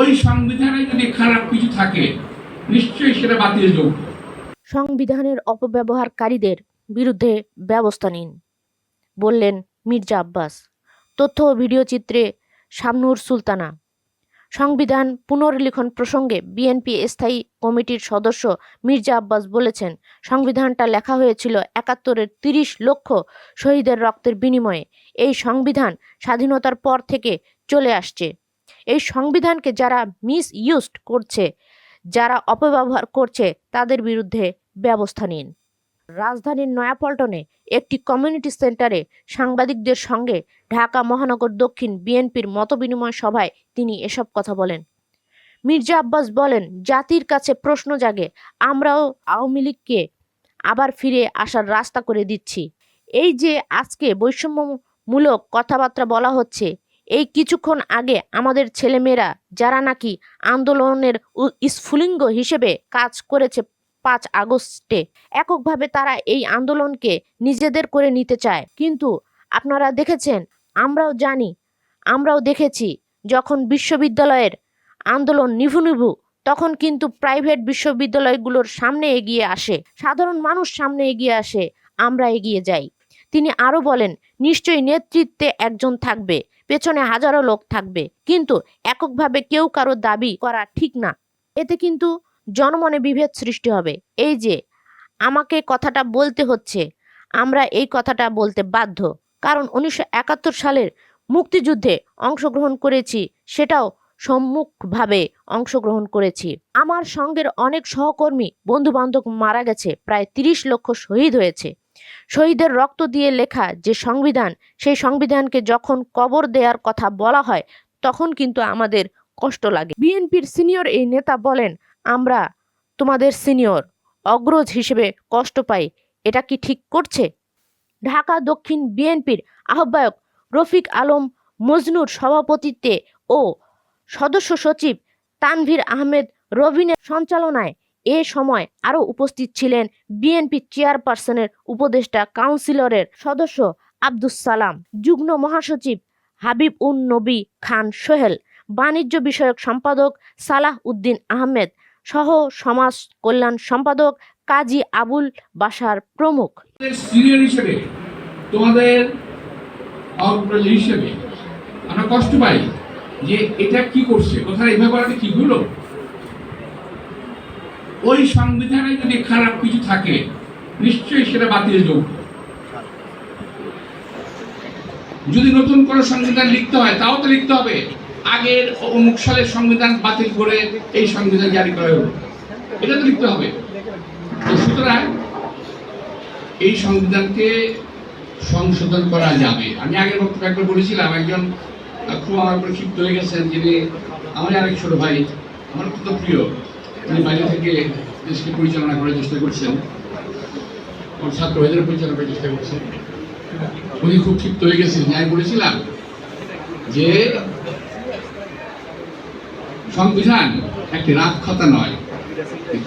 ওই সংবিধানে যদি খারাপ কিছু থাকে, নিশ্চয়ই সেটা বাতিল যোগ্য। সংবিধানের অপব্যবহারকারীদের বিরুদ্ধে ব্যবস্থা নিন, বললেন মির্জা আব্বাস। তথ্য ও ভিডিও চিত্রে শামনুর সুলতানা। সংবিধান পুনর্লিখন প্রসঙ্গে বিএনপি স্থায়ী কমিটির সদস্য মির্জা আব্বাস বলেছেন, সংবিধানটা লেখা হয়েছিল একাত্তরের তিরিশ লক্ষ শহীদের রক্তের বিনিময়ে। এই সংবিধান স্বাধীনতার পর থেকে চলে আসছে। এই সংবিধানকে যারা মিস ইউজড করছে, যারা অপব্যবহার করছে, তাদের বিরুদ্ধে ব্যবস্থা নিন। রাজধানীর নয়াপল্টনে একটি কমিউনিটি সেন্টারে সাংবাদিকদের সঙ্গে ঢাকা মহানগর দক্ষিণ বিএনপির মতবিনিময় সভায় তিনি এসব কথা বলেন। মির্জা আব্বাস বলেন, জাতির কাছে প্রশ্ন জাগে, আমরাও আওয়ামী লীগকে আবার ফিরে আসার রাস্তা করে দিচ্ছি। এই যে আজকে বৈষম্যমূলক কথাবার্তা বলা হচ্ছে এই কিছুক্ষণ আগে আমাদের ছেলেমেয়েরা যারা নাকি আন্দোলনের স্ফুলিঙ্গ হিসেবে কাজ করেছে পাঁচ আগস্টে, এককভাবে তারা এই আন্দোলনকে নিজেদের করে নিতে চায়। কিন্তু আপনারা দেখেছেন, আমরাও জানি, আমরাও দেখেছি, যখন বিশ্ববিদ্যালয়ের আন্দোলন নিভু নিভু, তখন কিন্তু প্রাইভেট বিশ্ববিদ্যালয়গুলোর সামনে এগিয়ে আসে। সাধারণ মানুষ সামনে এগিয়ে আসে, আমরা এগিয়ে যাই। তিনি আরও বলেন, নিশ্চয়ই নেতৃত্বে একজন থাকবে, পেছনে হাজারো লোক থাকবে, কিন্তু এককভাবে কেউ কারও দাবি করা ঠিক না। এতে কিন্তু জনমনে বিভেদ সৃষ্টি হবে। এই যে, আমাকে কথাটা বলতে হচ্ছে, আমরা এই কথাটা বলতে বাধ্য। কারণ উনিশশো একাত্তর সালের মুক্তিযুদ্ধে অংশগ্রহণ করেছি, সেটাও সম্মুখভাবে অংশগ্রহণ করেছি। আমার সঙ্গের অনেক সহকর্মী বন্ধু বান্ধব মারা গেছে, প্রায় তিরিশ লক্ষ শহীদ হয়েছে। শহীদের রক্ত দিয়ে লেখা যে সংবিধান, সেই সংবিধানকে যখন কবর দেওয়ার কথা বলা হয়, তখন কিন্তু আমাদের কষ্ট লাগে। বিএনপির সিনিয়র এই নেতা বলেন, আমরা তোমাদের সিনিয়র, অগ্রজ হিসেবে কষ্ট পাই, এটা কি ঠিক করছে? ঢাকা দক্ষিণ বিএনপির আহ্বায়ক রফিক আলম মজনুর সভাপতিত্বে ও সদস্য সচিব তানভীর আহমেদ রবিনের সঞ্চালনায় এ সময় আরও উপস্থিত ছিলেন বিএনপি চেয়ারপারসনের উপদেষ্টা কাউন্সিলরের সদস্য আব্দুস সালাম, যুগ্ম মহাসচিব হাবিব উন নবী খান সোহেল, বাণিজ্য বিষয়ক সম্পাদক সালাহ উদ্দিন আহমেদ সহ সমাজ কল্যাণ সম্পাদক কাজী আবুল বাসার প্রমুখ। সিনিয়র হিসেবে, তোমাদের হিসেবে আমরা কষ্ট পাই। যে এটা কি করছে? কোথায় এভাবে করাটা কি হলো? ওই সংবিধানে যদি খারাপ কিছু থাকে, নিশ্চয়ই সেটা বাতিল যোগ্য। যদি নতুন কোনো সংবিধান লিখতে হয়, তাও তো লিখতে হবে। আগের অমুক সালের সংবিধান বাতিল করে এই সংবিধান জারি করা হলো। এটা তো লিখতে হবে। সুতরাং এই সংবিধানকে সংশোধন করা যাবে। আমি আগের বক্তব্য একবার বলেছিলাম, একজন খুব আমার উপর ক্ষিপ্ত হয়ে গেছেন যিনি আমার আরেক ছোট ভাই। আমার অত্যন্ত প্রিয়। তিনি বাইরে থেকে দেশকে পরিচালনা করার চেষ্টা করছেন। ওর ছাত্র ভাইদের পরিচালনা করার চেষ্টা করছেন। উনি খুব ক্ষিপ্ত হয়ে গেছেন। আমি বলেছিলাম যে সংবিধান একটি রাত খাতা নয়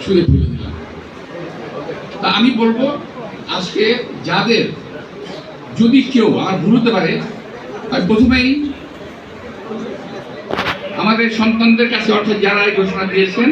ছুঁড়ে ফেলে দিলাম। তা আমি বলব, আজকে যাদের যদি কেউ আর ভুল হতে পারে আমি প্রথমেই আমাদের সন্তানদের কাছে অর্থাৎ যারা এই ঘোষণা দিয়েছেন